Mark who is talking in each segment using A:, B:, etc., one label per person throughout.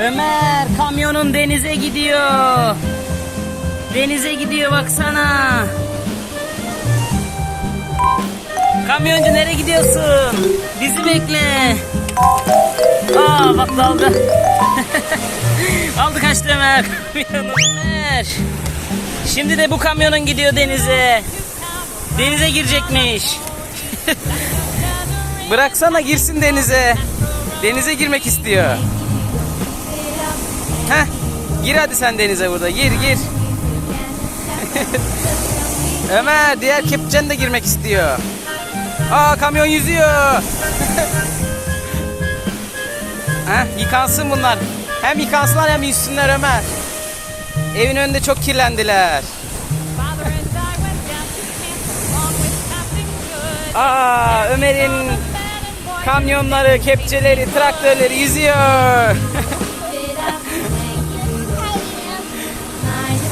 A: Ömer kamyonun denize gidiyor. Denize gidiyor baksana. Kamyoncu nereye gidiyorsun? Bizi bekle. Aa bak dalga. Aldı kaçtı Ömer. Kamyonu Ömer. Şimdi de bu kamyonun gidiyor denize. Denize girecekmiş.
B: Bıraksana girsin denize. Denize girmek istiyor. Heh. Gir hadi sen denize burada. Gir gir. Ömer diğer kepçen de girmek istiyor. Aa kamyon yüzüyor. Heh, yıkansın bunlar. Hem yıkansınlar hem yüzsünler Ömer. Evin önünde çok kirlendiler. Aa Ömer'in kamyonları, kepçeleri, traktörleri yüzüyor.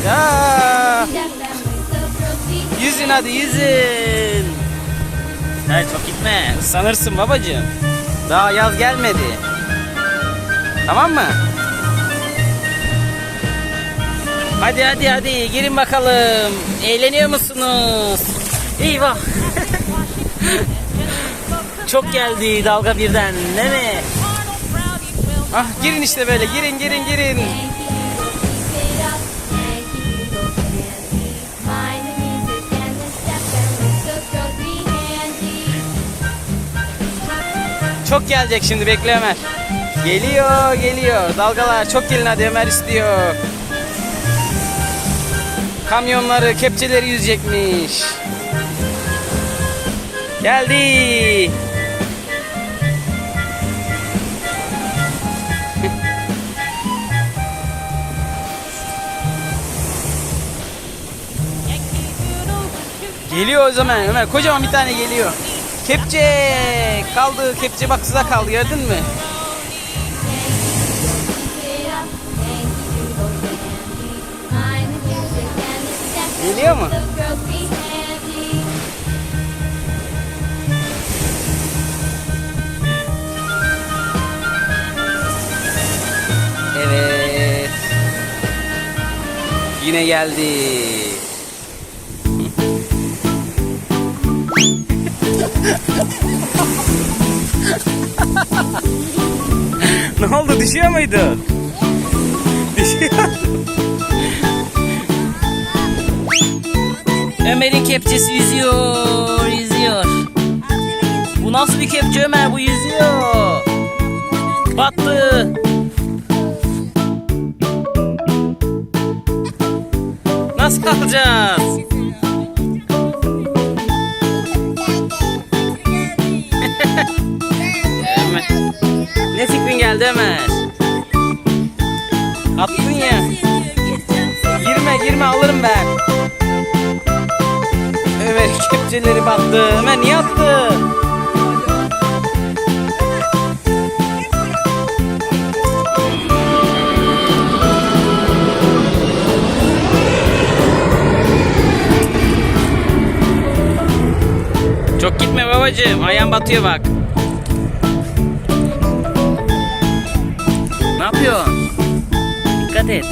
B: ya. Yüzün hadi yüzün.
A: Hayır çok gitme.
B: Sanırsın babacığım. Daha yaz gelmedi. Tamam mı?
A: Hadi hadi hadi girin bakalım. Eğleniyor musunuz? Eyvah. Çok geldi dalga birden değil mi?
B: Ah girin işte böyle girin girin girin. Çok gelecek şimdi bekle Ömer. Geliyor geliyor. Dalgalar çok gelin hadi Ömer istiyor. Kamyonları, kepçeleri yüzecekmiş. Geldi. Geliyor o zaman Ömer. Kocaman bir tane geliyor. Kepçe kaldı. Kepçe bak kaldı gördün mü? Geliyor mu? Evet. Yine geldi. Ne oldu? Düşüyor muydu? Düşüyor.
A: Ömer'in kepçesi yüzüyor, yüzüyor. Bu nasıl bir kepçe Ömer? Bu yüzüyor. Battı. Nasıl alacağız? Attın ya.
B: Girme girme alırım ben. Ömer kepçeleri battı. Ömer niye attı?
A: Çok gitme babacığım. Ayağın batıyor bak. Ne yapıyorsun? Dikkat et.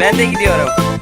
B: Ben de gidiyorum.